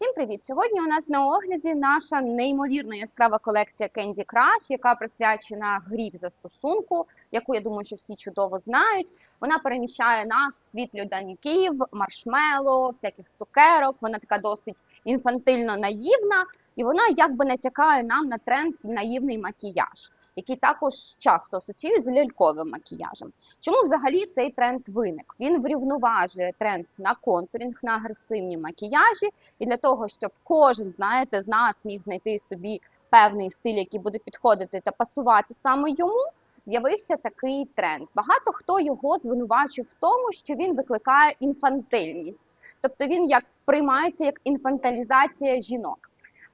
Всім привіт! Сьогодні у нас на огляді наша неймовірно яскрава колекція Candy Crush, яка присвячена грі в застосунку, яку я думаю, що всі чудово знають. Вона переміщає нас світ льодяників, маршмело, всяких цукерок. Вона така досить інфантильно наївна, і вона якби натякає нам на тренд наївний макіяж, який також часто асоціюють з ляльковим макіяжем. Чому взагалі цей тренд виник? Він врівноважує тренд на контурінг, на агресивні макіяжі, і для того, щоб кожен, знаєте, з нас міг знайти собі певний стиль, який буде підходити та пасувати саме йому. З'явився такий тренд. Багато хто його звинувачив в тому, що він викликає інфантильність, тобто він як сприймається як інфантилізація жінок.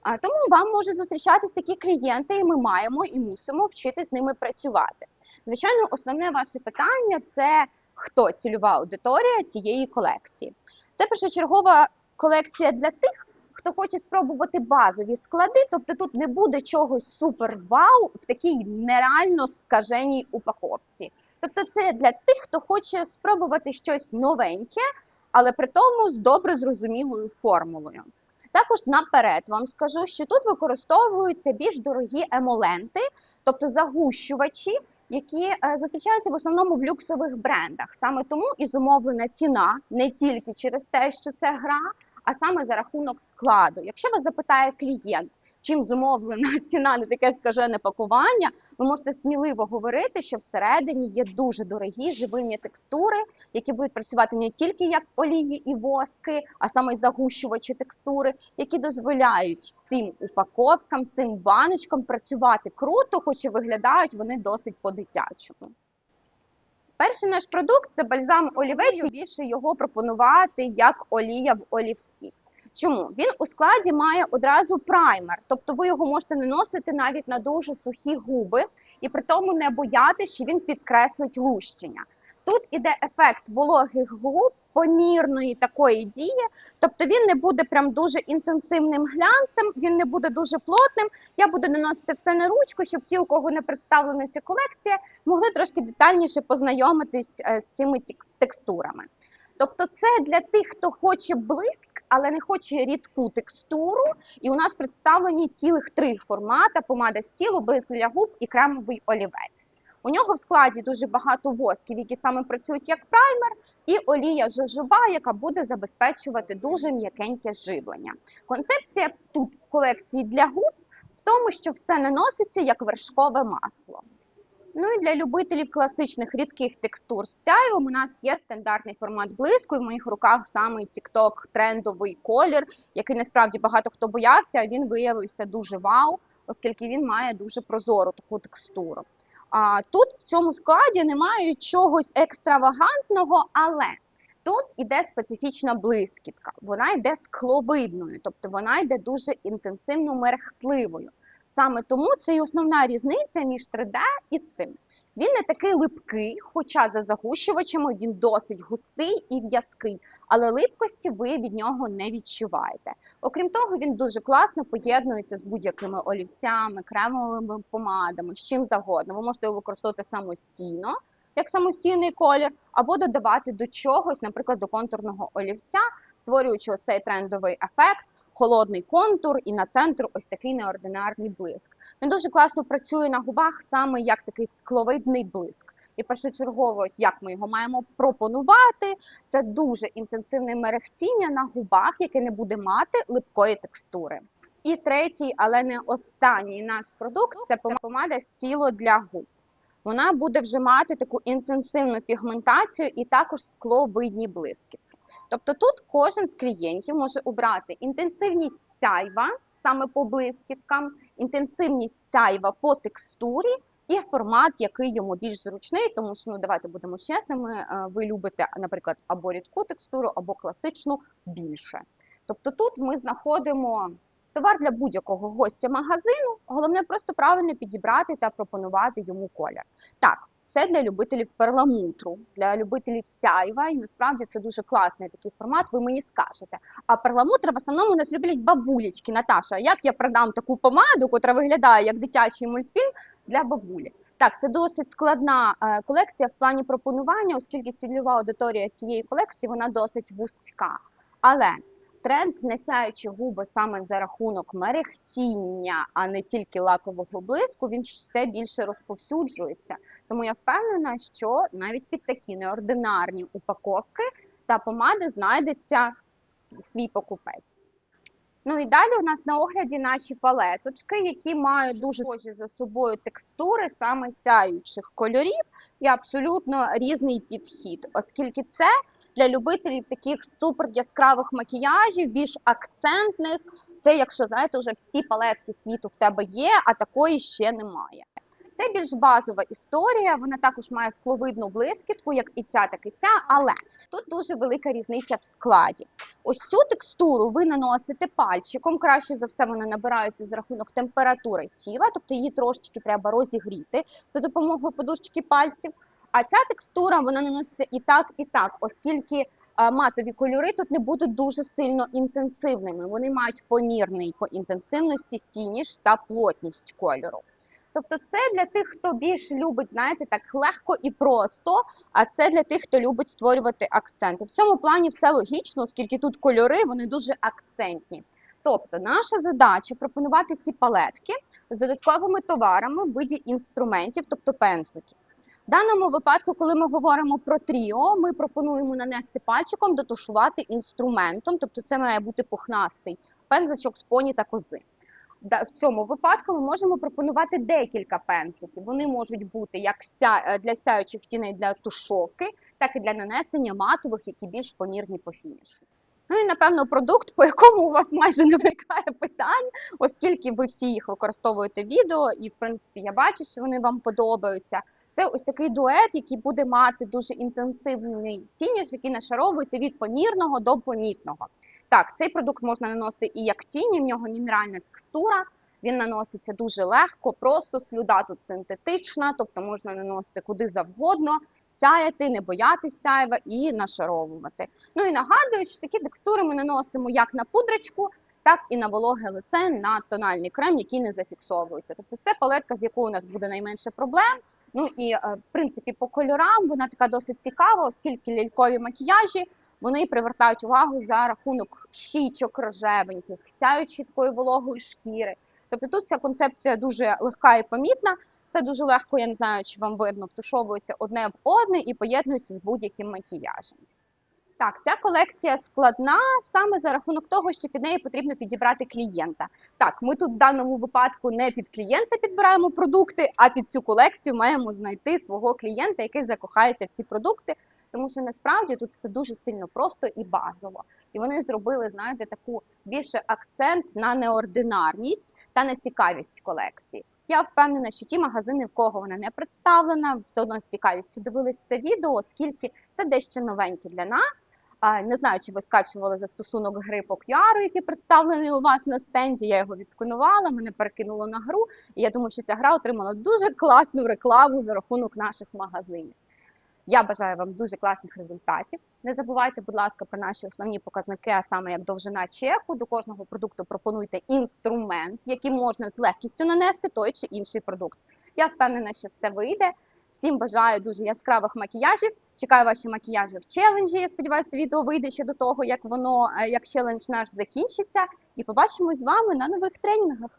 А тому вам можуть зустрічатись такі клієнти, і ми маємо і мусимо вчити з ними працювати. Звичайно, основне ваше питання це хто цільова аудиторія цієї колекції. Це першочергова колекція для тих, хто хоче спробувати базові склади, тобто тут не буде чогось супер вау в такій нереально скаженій упаковці. Тобто, це для тих, хто хоче спробувати щось новеньке, але при тому з добре зрозумілою формулою. Також наперед вам скажу, що тут використовуються більш дорогі емоленти, тобто загущувачі, які е, зустрічаються в основному в люксових брендах. Саме тому і зумовлена ціна не тільки через те, що це гра, а саме за рахунок складу. Якщо вас запитає клієнт, чим зумовлена ціна на таке скажене пакування, ви можете сміливо говорити, що всередині є дуже дорогі живильні текстури, які будуть працювати не тільки як олії і воски, а саме й загущувачі текстури, які дозволяють цим упаковкам, цим баночкам працювати круто, хоч і виглядають вони досить по-дитячому. Перший наш продукт це бальзам олівець. Більше його пропонувати як олія в олівці. Чому? Він у складі має одразу праймер, тобто ви його можете наносити навіть на дуже сухі губи, і при тому не боятися, що він підкреслить лущення. Тут іде ефект вологих губ, помірної такої дії, тобто він не буде прям дуже інтенсивним глянцем, він не буде дуже плотним. Я буду наносити все на ручку, щоб ті, у кого не представлена ця колекція, могли трошки детальніше познайомитись е, з цими текстурами. Тобто, це для тих, хто хоче блиск, але не хоче рідку текстуру. І у нас представлені цілих три формати: помада з тілу, блиск для губ і кремовий олівець. У нього в складі дуже багато восків, які саме працюють як праймер, і олія жожоба, яка буде забезпечувати дуже м'якеньке живлення. Концепція тут колекції для губ в тому, що все наноситься як вершкове масло. Ну і для любителів класичних рідких текстур з сяйвом у нас є стандартний формат блиску. І в моїх руках саме TikTok трендовий колір, який насправді багато хто боявся, він виявився дуже вау, оскільки він має дуже прозору таку текстуру. А тут в цьому складі немає чогось екстравагантного, але тут іде специфічна блискітка. Вона йде скловидною, тобто вона йде дуже інтенсивно мерехтливою. Саме тому це і основна різниця між 3D і цим. Він не такий липкий, хоча за загущувачами він досить густий і в'язкий, але липкості ви від нього не відчуваєте. Окрім того, він дуже класно поєднується з будь-якими олівцями, кремовими помадами, з чим завгодно. Ви можете його використовувати самостійно, як самостійний колір, або додавати до чогось, наприклад, до контурного олівця, створюючи цей трендовий ефект, холодний контур і на центру ось такий неординарний блиск. Він дуже класно працює на губах саме як такий скловидний блиск. І першочергово, як ми його маємо пропонувати, це дуже інтенсивне мерехтіння на губах, яке не буде мати липкої текстури. І третій, але не останній наш продукт це помада з тіло для губ. Вона буде вже мати таку інтенсивну пігментацію і також скловидні блиски. Тобто тут кожен з клієнтів може обрати інтенсивність сяйва саме по блискіткам, інтенсивність сяйва по текстурі і формат, який йому більш зручний, тому що ну давайте будемо чесними. е, Ви любите, наприклад, або рідку текстуру, або класичну більше. Тобто тут ми знаходимо товар для будь-якого гостя магазину. Головне просто правильно підібрати та пропонувати йому колір. Так, це для любителів перламутру, для любителів сяйва, і насправді це дуже класний такий формат. Ви мені скажете. А перламутр в основному нас люблять бабулечки. Наташа, як я продам таку помаду, яка виглядає як дитячий мультфільм для бабулі? Так, це досить складна е, колекція в плані пропонування, оскільки цільова аудиторія цієї колекції вона досить вузька. Але тренд на губи саме за рахунок мерехтіння, а не тільки лакового блиску, він все більше розповсюджується. Тому я впевнена, що навіть під такі неординарні упаковки та помади знайдеться свій покупець. Ну і далі у нас на огляді наші палеточки, які мають дуже схожі за собою текстури саме сяючих кольорів і абсолютно різний підхід, оскільки це для любителів таких супер яскравих макіяжів, більш акцентних. Це, якщо знаєте, вже всі палетки світу в тебе є, а такої ще немає. Це більш базова історія. Вона також має скловидну блискітку, як і ця, так і ця. Але тут дуже велика різниця в складі. Ось цю текстуру ви наносите пальчиком. Краще за все вона набирається за рахунок температури тіла, тобто її трошечки треба розігріти за допомогою подушечки пальців. А ця текстура вона наноситься і так, і так, оскільки матові кольори тут не будуть дуже сильно інтенсивними. Вони мають помірний по інтенсивності фініш та плотність кольору. Тобто, це для тих, хто більш любить, знаєте, так легко і просто. А це для тих, хто любить створювати акценти. В цьому плані все логічно, оскільки тут кольори вони дуже акцентні. Тобто, наша задача пропонувати ці палетки з додатковими товарами в виді інструментів, тобто пензликів. В даному випадку, коли ми говоримо про тріо, ми пропонуємо нанести пальчиком, дотушувати інструментом, тобто це має бути пухнастий пензличок з поні та кози. В цьому випадку ми можемо пропонувати декілька пензликів. Вони можуть бути як е, для сяючих тіней для тушовки, так і для нанесення матових, які більш помірні по фінішу. Ну і напевно продукт, по якому у вас майже не виникає питань, оскільки ви всі їх використовуєте в відео, і в принципі я бачу, що вони вам подобаються. Це ось такий дует, який буде мати дуже інтенсивний фініш, який нашаровується від помірного до помітного. Так, цей продукт можна наносити і як тіні, в нього мінеральна текстура. Він наноситься дуже легко, просто слюда тут синтетична, тобто можна наносити куди завгодно, сяяти, не боятися сяєва і нашаровувати. Ну і нагадую, що такі текстури ми наносимо як на пудрочку, так і на вологе лице на тональний крем, який не зафіксовується. Тобто це палетка, з якою у нас буде найменше проблем. Ну і е, в принципі по кольорам вона така досить цікава, оскільки лялькові макіяжі вони привертають увагу за рахунок щічок рожевеньких, сяючи такої вологої шкіри. Тобто тут ця концепція дуже легка і помітна. Все дуже легко, я не знаю, чи вам видно, втушовується одне в одне і поєднується з будь-яким макіяжем. Так, ця колекція складна саме за рахунок того, що під неї потрібно підібрати клієнта. Так, ми тут в даному випадку не під клієнта підбираємо продукти, а під цю колекцію маємо знайти свого клієнта, який закохається в ці продукти. Тому що насправді тут все дуже сильно просто і базово. І вони зробили, знаєте, таку більше акцент на неординарність та на цікавість колекції. Я впевнена, що ті магазини, в кого вона не представлена, все одно з цікавістю дивились це відео, оскільки це дещо новеньке для нас. Не знаю, чи ви скачували застосунок гри по QR, який представлений у вас на стенді. Я його відсканувала, мене перекинуло на гру. І я думаю, що ця гра отримала дуже класну рекламу за рахунок наших магазинів. Я бажаю вам дуже класних результатів. Не забувайте, будь ласка, про наші основні показники, а саме як довжина чеку. До кожного продукту пропонуйте інструмент, який можна з легкістю нанести той чи інший продукт. Я впевнена, що все вийде. Всім бажаю дуже яскравих макіяжів. Чекаю ваші макіяжі в челенджі. Я сподіваюся, відео вийде ще до того, як воно як челендж наш закінчиться. І побачимось з вами на нових тренінгах.